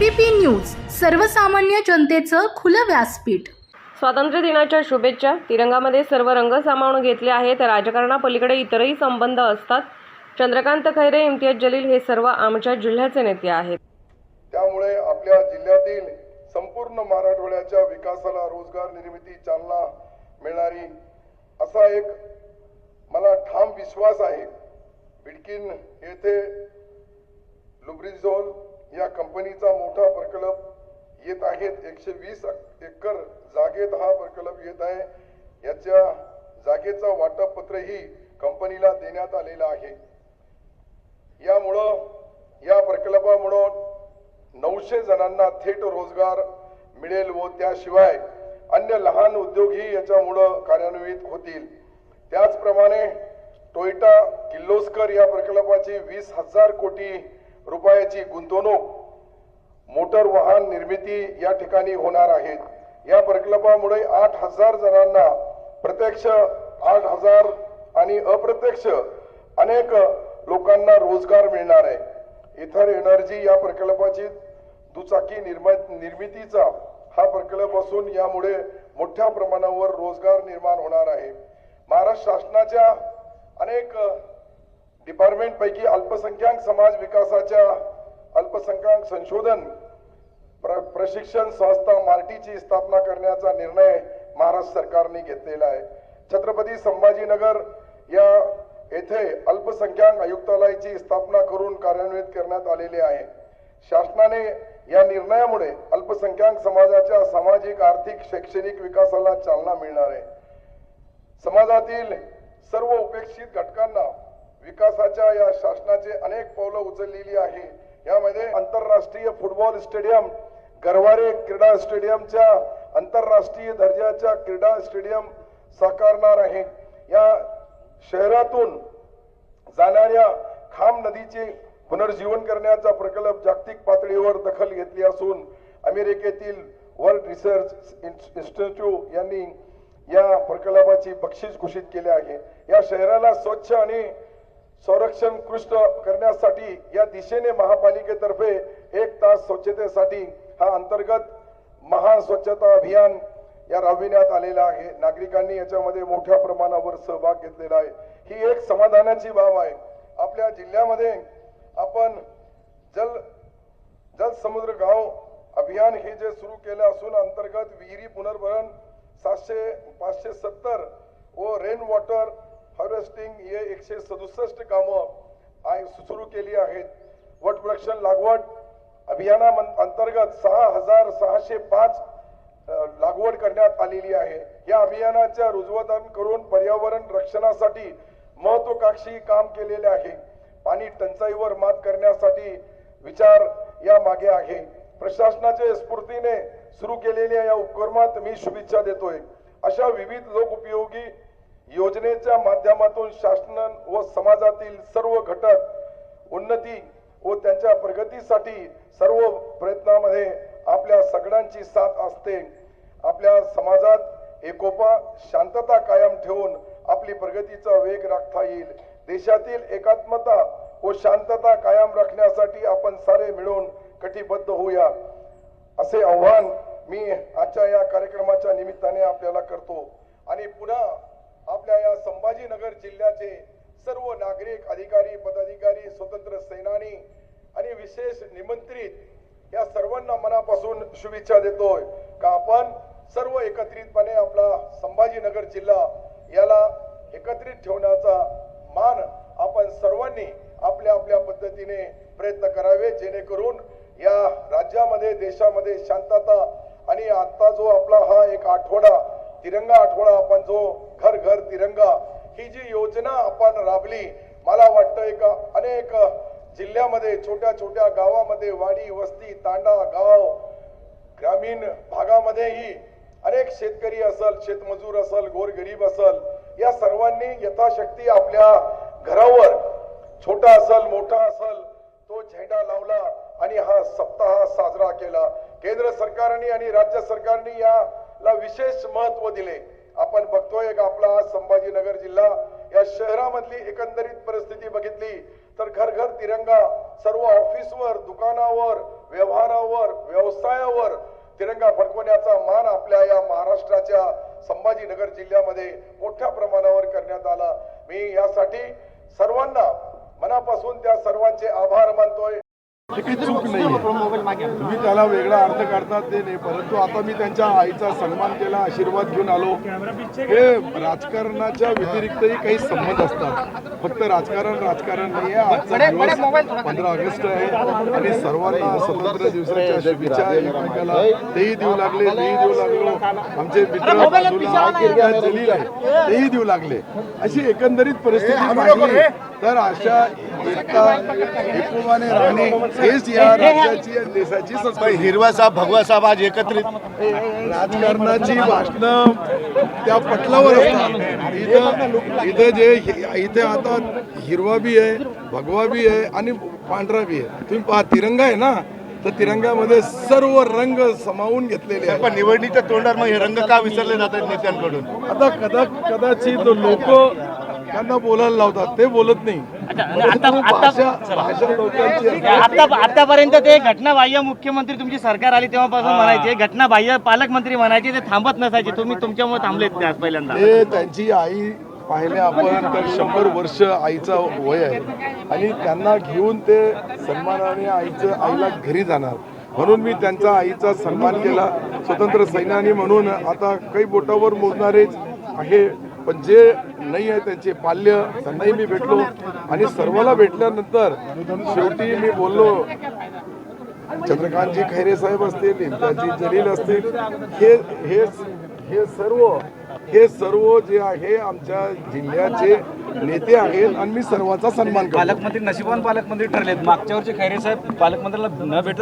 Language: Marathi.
एबीपी न्यूज सर्वसामान्य जनतेचं खुलं व्यासपीठ. स्वातंत्र्य दिनाच्या शुभेच्छा. तिरंगामध्ये सर्व रंग सामावून घेतले आहेत. राजकारणापलीकडे इतरही संबंध असतात. चंद्रकांत खैरे इम्तियाज जलील हे सर्व आमच्या जिल्ह्याचे नेते आहेत. त्यामुळे आपल्या जिल्ह्यातील संपूर्ण मराठवाड्याच्या विकासाला रोजगार निर्मिती चालना मिळणारी असा एक मला ठाम विश्वास आहे. बिडकीन येथे लुब्रिझोल या कंपनीचा मोठा प्रकल्प येत आहेत. एकशे वीस एकर जागेत हा प्रकल्प येत आहे. याच्या जागेचा वाटप पत्रही कंपनीला देण्यात आलेलं आहे. यामुळं या प्रकल्पामुळं नऊशे जणांना थेट रोजगार मिळेल व त्याशिवाय अन्य लहान उद्योगही याच्यामुळं कार्यान्वित होतील. त्याचप्रमाणे टोयोटा किर्लोस्कर या प्रकल्पाची वीस हजार कोटी रुपयाची गुंतवणूक मोटर वाहन निर्मिती या ठिकाणी होणार आहेत. या प्रकल्पामुळे आठ हजार जणांना प्रत्यक्ष आठ हजार आणि अप्रत्यक्ष अनेक लोकांना रोजगार मिळणार आहे. इथर एनर्जी या प्रकल्पाची दुचाकी निर्मा निर्मितीचा हा प्रकल्प असून यामुळे मोठ्या प्रमाणावर रोजगार निर्माण होणार आहे. महाराष्ट्र शासनाच्या अनेक डिपार्टमेंट पैकी अल्पसंख्याक समाज विकासाच्या अल्पसंख्याक संशोधन प्र प्रशिक्षण संस्था मार्टीची स्थापना करण्याचा निर्णय महाराष्ट्र सरकारने घेतलेला आहे. छत्रपती संभाजीनगर या येथे अल्पसंख्याक आयुक्तालयाची स्थापना करून कार्यान्वित करण्यात आलेली आहे. शासनाने या निर्णयामुळे अल्पसंख्याक समाजाच्या सामाजिक आर्थिक शैक्षणिक विकासाला चालना मिळणार आहे. समाजातील सर्व उपेक्षित घटकांना विकासाच्या या शासनाचे अनेक पावलं उचललेली आहे. यामध्ये आंतरराष्ट्रीय फुटबॉल स्टेडियम गरवारे क्रीडा स्टेडियमच्या आंतरराष्ट्रीय दर्जाच्या क्रीडा स्टेडियम साकारणार आहे. या शहरातून जाणाऱ्या खाम नदीचे पुनर्जीवन करण्याचा प्रकल्प जागतिक पातळीवर दखल घेतली असून अमेरिकेतील वर्ल्ड रिसर्च इन्स्टिट्यूट यांनी या प्रकल्पाची बक्षीस घोषित केले आहे. या शहराला स्वच्छ आणि संरक्षण कृष्ट करण्यासाठी या दिशेने महापालिकेतर्फे एक तास स्वच्छतेसाठी हा अंतर्गत महास्वच्छता अभियान या राबविण्यात आलेला आहे. नागरिकांनी याच्यामध्ये मोठ्या प्रमाणावर सहभाग घेतलेला आहे. ही एक समाधानाची बाब आहे. आपल्या जिल्ह्यामध्ये आपण जल जल समुद्र गाव अभियान हे जे सुरू केलं असून अंतर्गत विहिरी पुनर्भरण सातशे पाचशे सत्तर व रेन वॉटर हार्वेस्टिंग हे एकशे सदुसष्ट कामं सुरू केली आहेत. वटवृक्ष लागवड अभियाना अंतर्गत सहा हजार सहाशे पाच लागवड करण्यात आलेली आहे. या अभियानाच्या रुजवतान करून पर्यावरण रक्षणासाठी महत्वाकांक्षी काम केलेले आहे. पाणी टंचाईवर मात करण्यासाठी विचार या मागे आहे. प्रशासनाच्या स्फूर्तीने सुरू केलेल्या या उपक्रमात मी शुभेच्छा देतोय. अशा विविध लोकउपयोगी योजनेच्या माध्यमातून शासन व समाजातील सर्व घटक उन्नती व त्यांच्या प्रगतीसाठी सर्व प्रयत्नामध्ये आपल्या सगळ्यांची साथ असते. आपल्या समाजात एकोपा शांतता कायम ठेवून आपली प्रगतीचा वेग राखता येईल. देशातील एकात्मता व शांतता कायम राखण्यासाठी आपण सारे मिळून कटिबद्ध होऊया. असे आव्हान मी आजच्या या कार्यक्रमाच्या निमित्ताने आपल्याला करतो. आणि पुन्हा आपल्या या संभाजीनगर जिल्ह्याचे सर्व नागरिक अधिकारी पदाधिकारी स्वतंत्र सेनानी आणि विशेष निमंत्रित या सर्वांना मनापासून शुभेच्छा देतोय का आपण सर्व एकत्रितपणे आपला संभाजीनगर जिल्हा याला एकत्रित ठेवण्याचा मान आपण सर्वांनी आपल्या आपल्या पद्धतीने प्रयत्न करावे जेणेकरून या राज्यामध्ये देशामध्ये शांतता आणि आता जो आपला हा एक आठवडा तिरंगा आठवडा आपण जो घर घर तिरंगा ही जी योजना आपण राबली मला वाटतंय का अनेक जिल्ह्यामध्ये छोट्या छोट्या गावामध्ये वाडी वस्ती तांडा गाव ग्रामीण भागामध्येही अनेक शेतकरी असल शेतमजूर असल गोरगरीब असल या सर्वांनी यथाशक्ती आपल्या घरावर छोटा असल मोठा असल तो झेंडा लावला आणि हा सप्ताह साजरा केला. केंद्र सरकारने आणि राज्य सरकारने याला विशेष महत्त्व दिले. आपण बघतोय का आपला आज संभाजीनगर जिल्हा या शहरामधली एकंदरीत परिस्थिती बघितली तर घर घर तिरंगा सर्व ऑफिसवर दुकानावर व्यवहारावर व्यवसायावर तिरंगा फडकवण्याचा मान आपल्या या महाराष्ट्राच्या संभाजीनगर जिल्ह्यामध्ये मोठ्या प्रमाणावर करण्यात आला. मी यासाठी सर्वांना मनापासून त्या सर्वांचे आभार मानतोय ही काही चूक नाही तुम्ही त्याला वेगळा अर्थ काढतात ते नाही. परंतु आता मी त्यांच्या आईचा सन्मान केला आशीर्वाद घेऊन आलो. हे राजकारणाच्या व्यतिरिक्तही काही संबंध असतात. फक्त राजकारण राजकारण नाही आहे पंधरा ऑगस्ट आहे. आणि सर्वांना स्वतंत्र दिवसाच्या शुभेच्छा एकमेकाला. तेही देऊ लागले तेही देऊ लागलो. आमचे मित्र जलील आहे. तेही देऊ लागले. अशी एकंदरीत परिस्थिती तर अशा एकता एकोमाने राहणे हेच या राज्याची आणि देशाची संस्कृती हिरवा साहेब भगवा साहेब आज एकत्रित. राजकारणाची भाषणं त्या पटलावर असतात. इथं इथं जे इथे आता हिरवा बी आहे भगवा बी आहे आणि पांढरा बी आहे. तुम्ही पहा तिरंगा आहे ना? तर तिरंगामध्ये सर्व रंग समावून घेतलेले आहेत. पण निवडणुकीच्या तोंडावर मग हे रंग का विसरले जातात नेत्यांकडून? आता कदा कदाचित लोक त्यांना बोलायला लावतात. ते बोलत नाही. आतापर्यंत ते घटनाबाह्य मुख्यमंत्री तुमची सरकार आली तेव्हापासून म्हणायचे घटनाबाह्य पालकमंत्री म्हणायचे ते थांबत नसायचे. तुम्ही तुमच्यामुळे थांबलेत आज पहिल्यांदा? त्यांची आई पाहिले आपण तर शंभर वर्ष आईचा वय आहे. आणि त्यांना घेऊन ते सन्मानाने आईचं आईला घरी जाणार. म्हणून मी त्यांचा आईचा सन्मान केला. स्वतंत्र सैनानी म्हणून आता काही बोटावर मोजणारेच आहे. पण जे नाही आहे त्यांचे पाल्य त्यांनाही मी भेटलो. आणि सर्वाला भेटल्यानंतर शेवटी मी बोललो चंद्रकांतजी खैरे साहेब असतील इम्तियाजी जलील असतील हे हे हे सर्व हे सर्व जे आहे आमच्या जिल्ह्याचे नेते आहेत आणि मी सर्वांचा सन्मान पालकमंत्री नशिबान पालकमंत्री ठरलेत. मागच्या वर्षी खैरे साहेब पालकमंत्र्याला न भेट